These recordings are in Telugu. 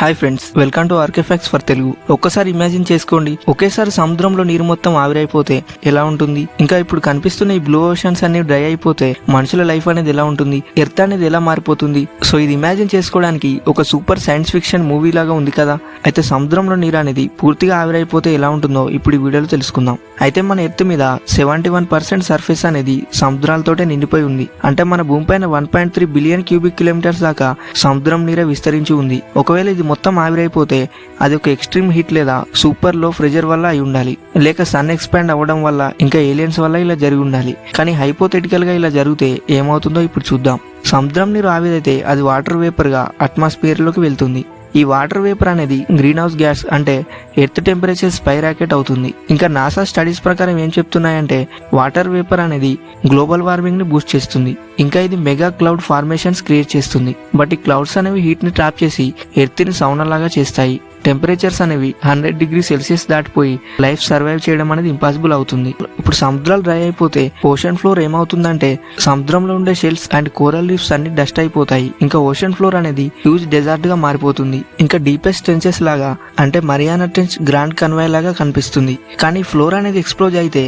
హాయ్ ఫ్రెండ్స్ వెల్కమ్ టు ఆర్కెఫాక్స్ ఫర్ తెలుగు ఒక్కసారి ఇమాజిన్ చేసుకోండి. ఒకేసారి సముద్రంలో నీరు మొత్తం ఆవిరైపోతే ఎలా ఉంటుంది? ఇంకా ఇప్పుడు కనిపిస్తున్న ఈ బ్లూ ఓషన్స్ అన్ని డ్రై అయిపోతే మనుషుల లైఫ్ అనేది ఎలా ఉంటుంది? ఎర్త్ అనేది ఎలా మారిపోతుంది? సో ఇది ఇమాజిన్ చేసుకోవడానికి ఒక సూపర్ సైన్స్ ఫిక్షన్ మూవీ లాగా ఉంది కదా? అయితే సముద్రంలో నీరు అనేది పూర్తిగా ఆవిరైపోతే ఎలా ఉంటుందో ఇప్పుడు ఈ వీడియోలో తెలుసుకుందాం. అయితే మన ఎర్త్ మీద సెవెంటీ వన్ పర్సెంట్ సర్ఫేస్ అనేది సముద్రాలతోటే నిండిపోయి ఉంది. అంటే మన భూమిపైన one point three billion cubic kilometres దాకా సముద్రం నీరే విస్తరించి ఉంది. ఒకవేళ ఇది మొత్తం ఆవిరైపోతే అది ఒక ఎక్స్ట్రీమ్ హీట్ లేదా సూపర్లో ప్రెజర్ వల్ల అయి ఉండాలి. లేక సన్ ఎక్స్పాండ్ అవ్వడం వల్ల ఇంకా ఏలియన్స్ వల్ల ఇలా జరిగి ఉండాలి. కానీ హైపోథెటికల్గా ఇలా జరిగితే ఏమవుతుందో ఇప్పుడు చూద్దాం. సముద్రం నీరు ఆవిరైతే అది వాటర్ వేపర్గా అట్మాస్ఫియర్లోకి వెళ్తుంది. ఈ వాటర్ వేపర్ అనేది గ్రీన్ హౌస్ గ్యాస్ అంటే ఎర్త్ టెంపరేచర్ స్పై రాకెట్ అవుతుంది. ఇంకా నాసా స్టడీస్ ప్రకారం ఏం చెప్తున్నాయంటే వాటర్ వేపర్ అనేది గ్లోబల్ వార్మింగ్ని బూస్ట్ చేస్తుంది. ఇంకా ఇది మెగా క్లౌడ్ ఫార్మేషన్స్ క్రియేట్ చేస్తుంది. బట్ ఈ క్లౌడ్స్ అనేవి హీట్ని ట్రాప్ చేసి ఎర్త్ని సౌన లాగా చేస్తాయి. టెంపరేచర్స్ అనేవి హండ్రెడ్ డిగ్రీ సెల్సియస్ దాటిపోయి లైఫ్ సర్వైవ్ చేయడం అనేది ఇంపాసిబుల్ అవుతుంది. ఇప్పుడు సముద్రాలు డ్రై అయిపోతే ఓషన్ ఫ్లోర్ ఏమవుతుందంటే సముద్రంలో ఉండే షెల్స్ అండ్ కోరల్ రీఫ్స్ అన్ని డస్ట్ అయిపోతాయి. ఇంకా ఓషన్ ఫ్లోర్ అనేది హ్యూజ్ డెజర్ట్గా మారిపోతుంది. ఇంకా డీపెస్ట్ ట్రెంచెస్ లాగా అంటే మరియానా ట్రెంచ్ గ్రాండ్ కన్వాయ్ లాగా కనిపిస్తుంది. కానీ ఫ్లోర్ అనేది ఎక్స్ప్లోజ్ అయితే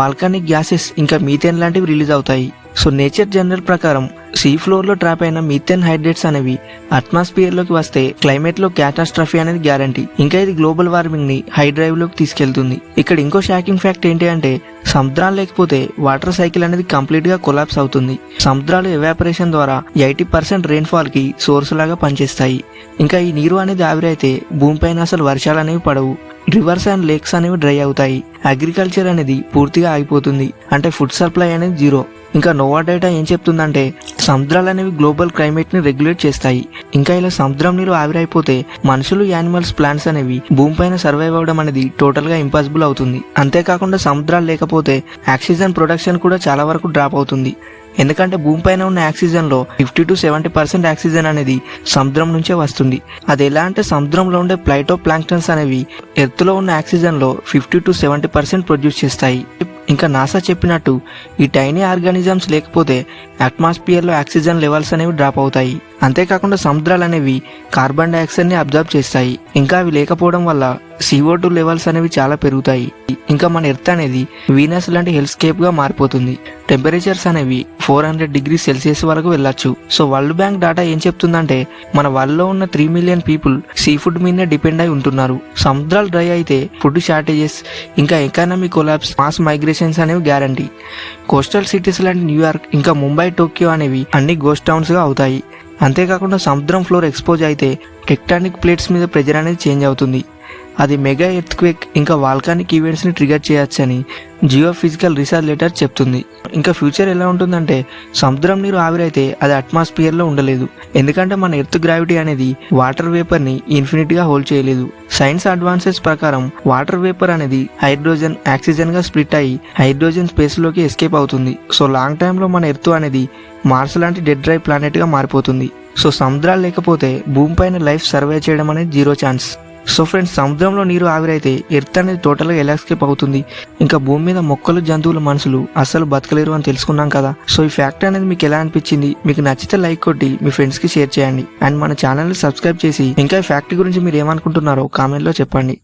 వాల్కానిక్ గ్యాసెస్ ఇంకా మీథేన్ లాంటివి రిలీజ్ అవుతాయి. సో నేచర్ జనరల్ ప్రకారం సీ ఫ్లోర్లో ట్రాప్ అయిన మీథేన్ హైడ్రేట్స్ అనేవి అట్మాస్ఫియర్లోకి వస్తే క్లైమేట్లో క్యాటాస్ట్రఫీ అనేది గ్యారంటీ. ఇంకా ఇది గ్లోబల్ వార్మింగ్ని హై డ్రైవ్లోకి తీసుకెళ్తుంది. ఇక్కడ ఇంకో షాకింగ్ ఫ్యాక్ట్ ఏంటి అంటే సముద్రాలు లేకపోతే వాటర్ సైకిల్ అనేది కంప్లీట్గా కొలాప్స్ అవుతుంది. సముద్రాలు ఎవాపరేషన్ ద్వారా ఎయిటీ పర్సెంట్ రెయిన్ఫాల్కి సోర్స్ లాగా పనిచేస్తాయి. ఇంకా ఈ నీరు అనేది ఆవిరైతే భూమిపైన అసలు వర్షాలు అనేవి పడవు. రివర్స్ అండ్ లేక్స్ అనేవి డ్రై అవుతాయి. అగ్రికల్చర్ అనేది పూర్తిగా ఆగిపోతుంది. అంటే ఫుడ్ సప్లై అనేది జీరో. ఇంకా నోవా డేటా ఏం చెప్తుందంటే సముద్రాలు అనేవి గ్లోబల్ క్లైమేట్ని రెగ్యులేట్ చేస్తాయి. ఇంకా ఇలా సముద్రం నీరు ఆవిరైపోతే మనుషులు యానిమల్స్ ప్లాంట్స్ అనేవి భూమిపైన సర్వైవ్ అవ్వడం అనేది టోటల్గా ఇంపాసిబుల్ అవుతుంది. అంతేకాకుండా సముద్రాలు లేకపోతే ఆక్సిజన్ ప్రొడక్షన్ కూడా చాలా వరకు డ్రాప్ అవుతుంది. ఎందుకంటే భూమిపైన ఉన్న ఆక్సిజన్లో fifty to seventy percent oxygen అనేది సముద్రం నుంచే వస్తుంది. అది ఎలా అంటే సముద్రంలో ఉండే ప్లైటో ప్లాంక్టన్స్ అనేవి ఎర్త్లో ఉన్న ఆక్సిజన్లో fifty to seventy percent produce చేస్తాయి. ఇంకా నాసా చెప్పినట్టు ఈ టైనీ ఆర్గానిజమ్స్ లేకపోతే అట్మాస్ఫియర్లో ఆక్సిజన్ లెవెల్స్ అనేవి డ్రాప్ అవుతాయి. అంతేకాకుండా సముద్రాలు అనేవి కార్బన్ డైఆక్సైడ్ని అబ్జర్వ్ చేస్తాయి. ఇంకా అవి లేకపోవడం వల్ల సిఓ టూ లెవెల్స్ అనేవి చాలా పెరుగుతాయి. ఇంకా మన ఎర్త్ అనేది వీనస్ లాంటి హెల్త్ స్కేప్గా మారిపోతుంది. టెంపరేచర్స్ అనేవి ఫోర్ హండ్రెడ్ డిగ్రీ సెల్సియస్ వరకు వెళ్ళొచ్చు. సో వరల్డ్ బ్యాంక్ డేటా ఏం చెప్తుందంటే మన వరల్డ్లో ఉన్న three million people sea food మీదనే డిపెండ్ అయి ఉంటున్నారు. సముద్రాలు డ్రై అయితే ఫుడ్ షార్టేజెస్ ఇంకా ఎకానమీ కొలాబ్స్ మాస్ మైగ్రేషన్స్ అనేవి గ్యారంటీ. కోస్టల్ సిటీస్ లాంటి న్యూయార్క్ ఇంకా ముంబై టోక్యో అనేవి అన్ని గోస్ట్ టౌన్స్గా అవుతాయి. అంతేకాకుండా సముద్రం ఫ్లోర్ ఎక్స్పోజ్ అయితే టెక్టానిక్ ప్లేట్స్ మీద ప్రెజర్ అనేది చేంజ్ అవుతుంది. అది మెగా ఎర్త్క్వేక్ ఇంకా వాల్కానిక్ ఈవెంట్స్ని ట్రిగర్ చేయొచ్చని జియో ఫిజికల్ రీసెర్చ్ లెటర్ చెప్తుంది. ఇంకా ఫ్యూచర్ ఎలా ఉంటుందంటే సముద్రం నీరు ఆవిరైతే అది అట్మాస్ఫియర్లో ఉండలేదు. ఎందుకంటే మన ఎర్త్ గ్రావిటీ అనేది వాటర్ వేపర్ని ఇన్ఫినిట్గా హోల్డ్ చేయలేదు. సైన్స్ అడ్వాన్సెస్ ప్రకారం వాటర్ వేపర్ అనేది హైడ్రోజన్ ఆక్సిజన్గా స్ప్లిట్ అయ్యి హైడ్రోజన్ స్పేస్లోకి ఎస్కేప్ అవుతుంది. సో లాంగ్ టైంలో మన ఎర్త్ అనేది మార్స్ లాంటి డెడ్ డ్రై ప్లానెట్గా మారిపోతుంది. సో సముద్రాలు లేకపోతే భూమిపైన లైఫ్ సర్వే చేయడం అనేది జీరో ఛాన్స్ సో ఫ్రెండ్స్ సముద్రంలో నీరు ఆవిరైతే ఎర్త్ అనేది టోటల్గా ఎలాస్కేప్ అవుతుంది? ఇంకా భూమి మీద మొక్కలు జంతువులు మనుషులు అస్సలు బతకలేరు అని తెలుసుకున్నాం కదా. సో ఈ ఫ్యాక్ట్ అనేది మీకు ఎలా అనిపించింది? మీకు నచ్చితే లైక్ కొట్టి మీ ఫ్రెండ్స్కి షేర్ చేయండి. అండ్ మన ఛానల్ సబ్స్క్రైబ్ చేసి ఇంకా ఈ ఫ్యాక్ట్ గురించి మీరు ఏమనుకుంటున్నారో కామెంట్లో చెప్పండి.